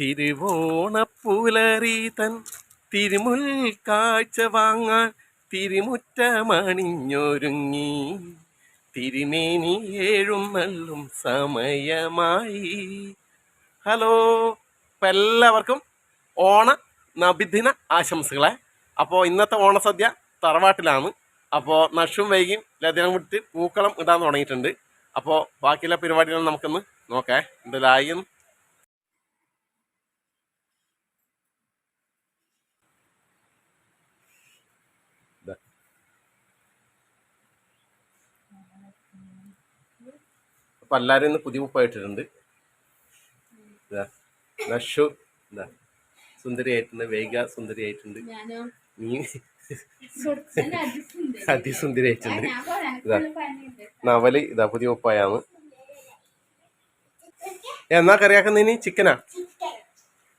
തിരുവോണപ്പുലരി തൻ തിരുമുൽ കാഴ്ച വാങ്ങാൻ തിരുമുറ്റമണിഞ്ഞൊരുങ്ങി. തിരുമേനി ഏഴും നല്ലും സമയമായി. ഹലോ അപ്പം എല്ലാവർക്കും ഓണ നബിദിന ആശംസകളെ. അപ്പോൾ ഇന്നത്തെ ഓണസദ്യ തറവാട്ടിലാണ്. അപ്പോൾ നഷും വൈകിയും ലതിനം വിട്ട് പൂക്കളം ഇടാൻ തുടങ്ങിയിട്ടുണ്ട്. അപ്പോൾ ബാക്കിയുള്ള പരിപാടികൾ നമുക്കൊന്ന് നോക്കേ. എന്തെല്ലായും അപ്പം എല്ലാവരും ഇന്ന് പുതിയ ഉപ്പായിട്ടിട്ടുണ്ട് ഇതാ നഷു ഇതാ സുന്ദരിയായിട്ടുണ്ട് വേഗ സുന്ദരിയായിട്ടുണ്ട്. നീ. അതിസുന്ദരിയായിട്ടുണ്ട് ഇതാ. നവൽ ഇതാ പുതിയ ഉപ്പായാണ് എന്നാ കറിയാക്കുന്നതിന് ചിക്കനാ?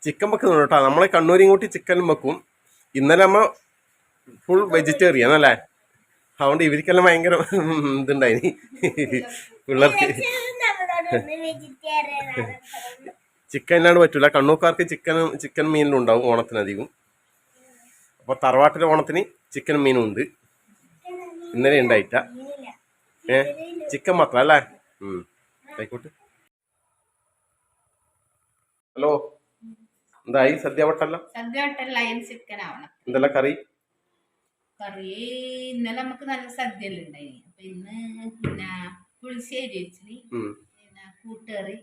ചിക്കൻ വെക്കുന്നുണ്ട് കേട്ടോ. നമ്മളെ കണ്ണൂരും കൂട്ടി ചിക്കൻ വെക്കും. ഇന്നലെ നമ്മ ഫുൾ വെജിറ്റേറിയൻ അല്ലേ? അതുകൊണ്ട് ഇവർക്കെല്ലാം ഭയങ്കര ഇതുണ്ടായിനി. പിള്ളേർക്ക് ചിക്കൻ ഇല്ലാണ്ട് പറ്റൂല. കണ്ണൂക്കാർക്ക് ചിക്കൻ ചിക്കൻ മീനിലും ഉണ്ടാവും ഓണത്തിനധികം. അപ്പോൾ തറവാട്ടിലെ ഓണത്തിന് ചിക്കൻ മീനും ഉണ്ട് ഇന്നലെ ഉണ്ടായിട്ട. ഏ? ചിക്കൻ മാത്രം അല്ലേ. ആയിക്കോട്ടെ. ഹലോ? എന്തായി? സദ്യ വട്ടല്ല? സദ്യ ചിക്കൻ ആവണം. എന്തെല്ലാം കറി? കറി ഇന്നലെ നമുക്ക് നല്ല സദ്യ ഉണ്ടായി അപ്പൊ ഇന്ന് പിന്നെ പുളിശ്ശേരി വെച്ചിന് പിന്നെ കൂട്ടുകറി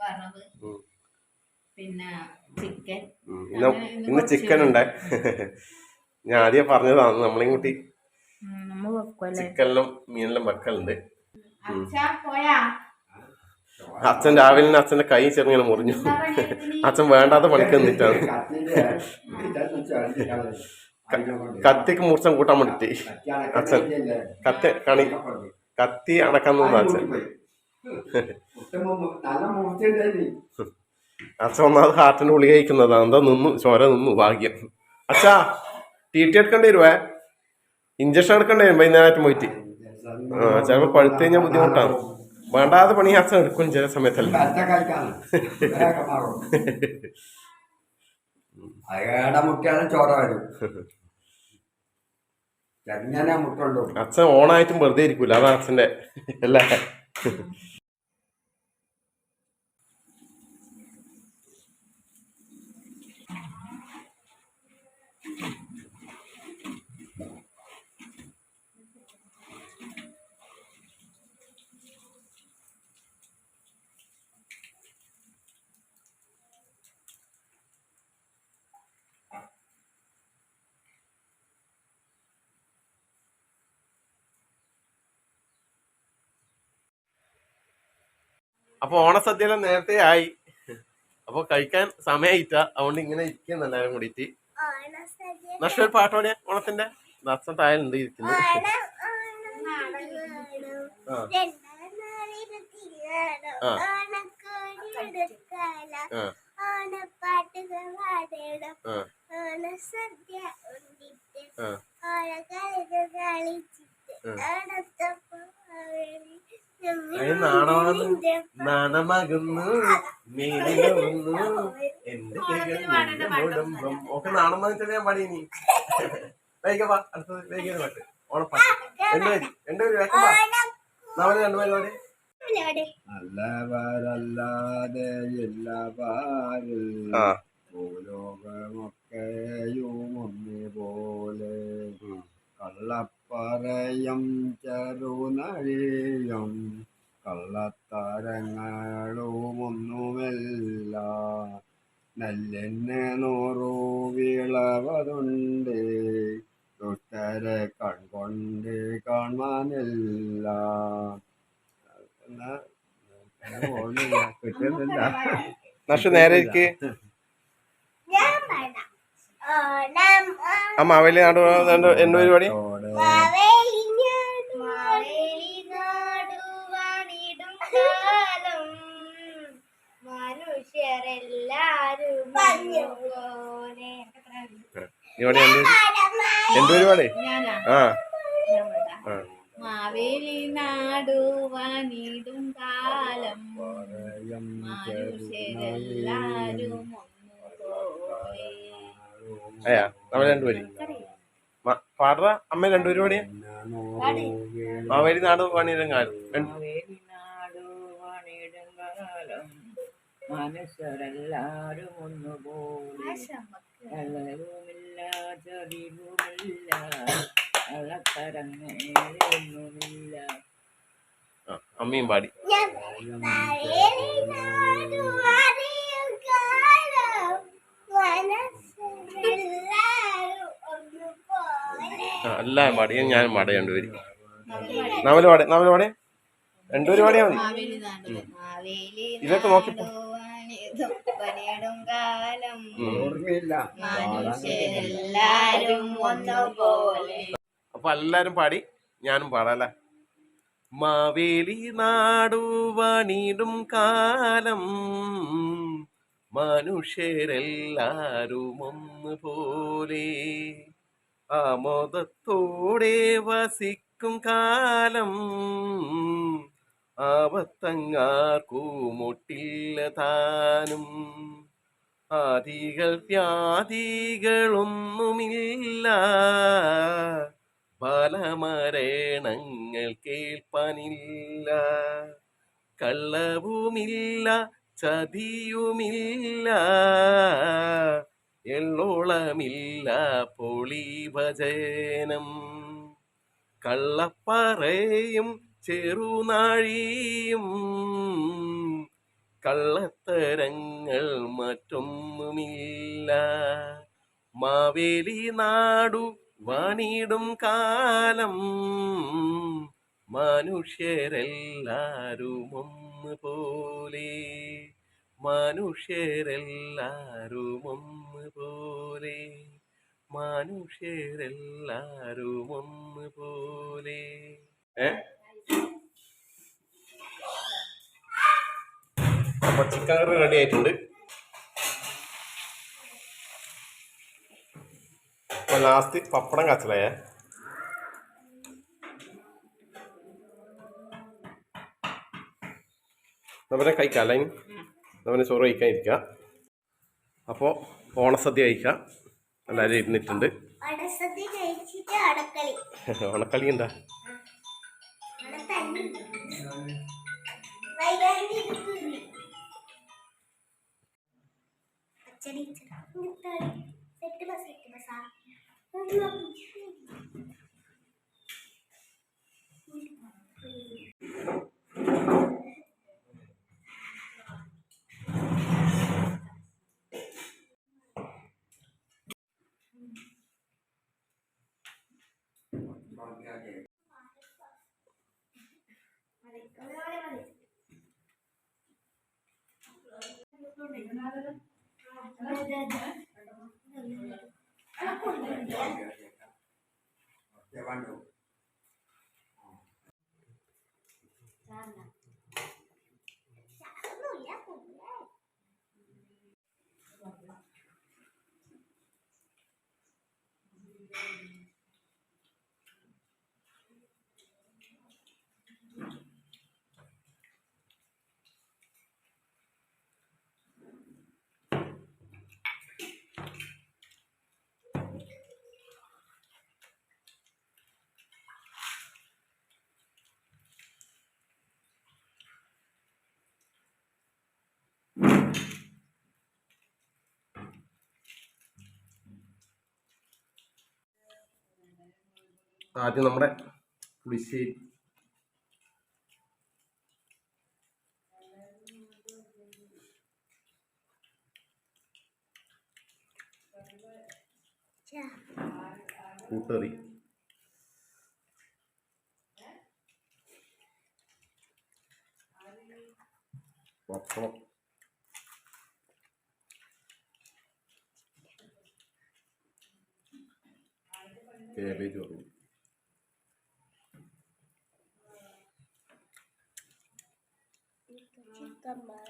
വറവ് പിന്നെ ചിക്കൻ. ഇന്ന് ചിക്കൻ ഉണ്ട്. ഞാൻ ആദ്യം പറഞ്ഞതാണ് നമ്മളെയും കൂട്ടി. ചിക്കനിലും മീനിലും വെക്കലുണ്ട്. അച്ഛാ പോയാ? അച്ഛൻ രാവിലെ അച്ഛന്റെ കൈ ചെറുങ്ങനെ മുറിഞ്ഞു. അച്ഛൻ വേണ്ടാത്ത പണിക്ക് നിന്നിട്ടാണ്. കത്തിക്ക് മൂർച്ചം കൂട്ടാൻ വേണ്ടിട്ട്. അച്ഛൻ കത്തി കണി കത്തി അണക്കുന്നു അച്ഛൻ. അച്ഛൻ ഒന്നാമത് ഹാർട്ടിന്റെ ഗുളിക കഴിക്കുന്നതാ. എന്താ നിന്നു. ചോര നിന്നു. ഭാഗ്യം. അച്ഛാ ടി ടി എടുക്കേണ്ടി വരുവേ? ഇഞ്ചക്ഷൻ എടുക്കേണ്ടി വരും വൈകുന്നേരമായിട്ട് പോയിട്ട്? ആ ചിലപ്പോൾ പഴുത്ത് കഴിഞ്ഞാൽ ബുദ്ധിമുട്ടാണ്. വേണ്ടാതെ പണി അച്ഛൻ എടുക്കും ചില സമയത്തല്ല. അയാടെ ചോര വരും. അച്ഛൻ ഓണായിട്ടും വെറുതെ ഇരിക്കൂല. അതാണ് അച്ഛന്റെ അല്ലേ അപ്പൊ ഓണസദ്യയെല്ലാം നേരത്തെ ആയി. അപ്പൊ കഴിക്കാൻ സമയമായിട്ട അതുകൊണ്ട് ഇങ്ങനെ ഇരിക്കുന്ന എല്ലാരും കൂടിയിട്ട്. നഷ്ട ഒരു പാട്ടോടെ ഓണത്തിന്റെ? നഷ്ടം താഴെ ഇരിക്കുന്നു. ആ. നാണമകുന്നു മേലിലൊന്നു എന്റെ മുടമ്പം ഒക്കെ നാണം വന്നിട്ട് ഞാൻ പാടി നീ വേഗം വാ അടുത്തത് വേഗം പാട്ട് ഓണപ്പാട്ട് രണ്ടുപേര് രണ്ടുപേര് വേഗം വാ. നാളെ രണ്ടുപേര് പാടി നല്ലവരല്ലാതെ എല്ലാവരും ഭൂലോകമൊക്കെയും ഒന്നുപോലെ. കള്ളപ്പറയും ചെറുനഴിയും കള്ളത്തരങ്ങളുമൊന്നുമല്ല. നല്ലെന്നെ നൂറു വിളവതുണ്ട്. ദുഷ്ടരെ കൺകൊണ്ട് കാണാനില്ല. കിട്ടുന്നില്ല. നഷ്ട നേരെ ഇരിക്ക്. ഞാൻ പാടാം ഓണം ആ. മാവേലി നാട് എന്റെ പരിപാടി? പരിപാടി? ആ. മാവേലി നാടുവാനിടും കാലം. മനുഷ്യരെല്ലാരും അയ്യാ നമ്മൾ രണ്ടുപേരും പാടുക അമ്മ രണ്ടുപേരും പാടിയ? മാവേലി നാട് കാലം. മാവേലി നാടു പണിയിടുങ്കാലം മനുഷ്യരെല്ലാരും ഒന്നുപോലെ കള്ളത്തരങ്ങേറൊന്നുമില്ല ആ, അമ്മയും പാടി. അല്ല എല്ലാവരും പാടി. ഞാനും പാടി രണ്ടുപേരും. നവൽ പാടേ നവൽ പാടി. രണ്ടുപേരും പാടിയാ മതി. മാവേലി നാട് മാവേലി ഇതൊക്കെ പണിയിടും കാലം. മനുഷ്യരെല്ലാരും ഒന്നുപോലെ. അപ്പൊ എല്ലാരും പാടി ഞാനും പാടാല്ലേ? മാവേലി നാടു പണിടും കാലം. മനുഷ്യരെല്ലാരും ഒന്നുപോലെ ആമോദത്തോടെ വസിക്കും കാലം. ആപത്തങ്ങാർക്കുമൊട്ടില്ല താനും. ആദികൾ വ്യാധികളൊന്നുമില്ല. പല മരണങ്ങൾ കേൾപ്പാനില്ല. കള്ളവുമില്ല ചതിയുമില്ല. എള്ളോളമില്ല പൊളി ഭജനം. കള്ളപ്പറയും ചെറുനാഴിയും കള്ളത്തരങ്ങൾ മറ്റൊന്നുമില്ല. മാവേലി നാടു വാണിടും കാലം മനുഷ്യരെല്ലാരും ഒന്ന് പോലെ മനുഷ്യരെല്ലാരും ഒന്ന് പോലെ മനുഷ്യരെല്ലാരും ഒന്ന് പോലെ ഏ? അപ്പൊ ചിക്കൻ കറി റെഡി ആയിട്ടുണ്ട്. അപ്പൊ ലാസ്റ്റ് പപ്പടം കച്ചലയേ നമ്മുടെ കഴിക്കാം അല്ലെങ്കിൽ നമ്മുടെ ചോറ് കഴിക്കാൻ ഇരിക്കുക അപ്പോൾ ഓണസദ്യ കഴിക്കാം. എല്ലാവരും ഇരുന്നിട്ടുണ്ട്. ഓണക്കളി എന്താ? വൈകാണ്ട് ഇരിക്കില്ല അച്ചടി സെറ്റ് ബസ് സെറ്റ് ബസ്സാ ആദ്യം നമ്മുടെ പുളിശ്ശേരി കൂട്ടറി. പപ്പടം കേബേജ് വറവ് ചിക്കൻ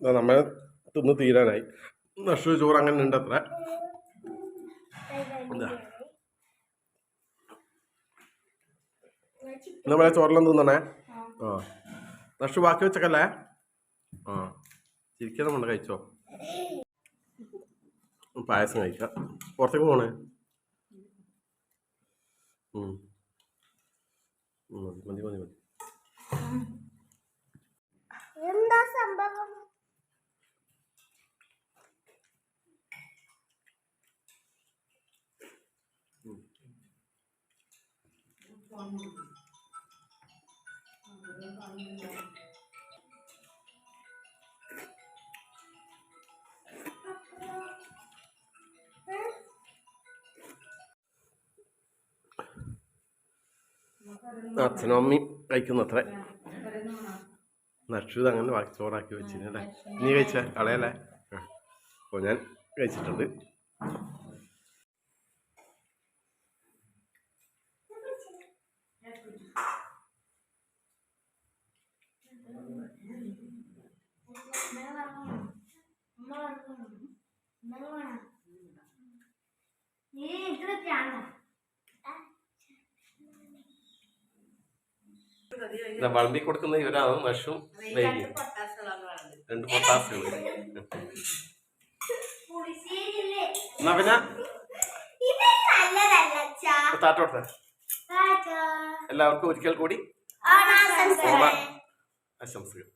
ഇതാ നമ്മളെ തിന്ന് തീരാനായി. നഷ്ട ചോറ് അങ്ങനെ ഉണ്ട് അത്ര നമ്മളെ ചോറെല്ലാം തിന്നണേ? ആ. നഷ്ട ബാക്കി വെച്ചക്കല്ലേ? ആ. ചിരിക്കാൻ നമ്മൾ കഴിച്ചോ? പായസം കഴിക്കാം. പുറത്തേക്ക് പോണേ? മതി മതി മതി. എന്താ സംഭവം? അച്ഛനും അമ്മയും കഴിക്കുന്നു അത്ര നക്ഷു അങ്ങനെ ചോറാക്കി വെച്ചിരുന്നല്ലേ നീ കഴിച്ച കളയല്ലേ. അപ്പോൾ ഞാൻ കഴിച്ചിട്ടുണ്ട്. നീ വളമ്പി കൊടുക്കുന്ന ഇവരാണ് നഷും വൈകി രണ്ട് എന്നാ പിന്നെ? താറ്റോട്ടെ ടാറ്റാ. എല്ലാവർക്കും ഒരിക്കൽ കൂടി ഓണാശംസകൾ ആശംസകൾ.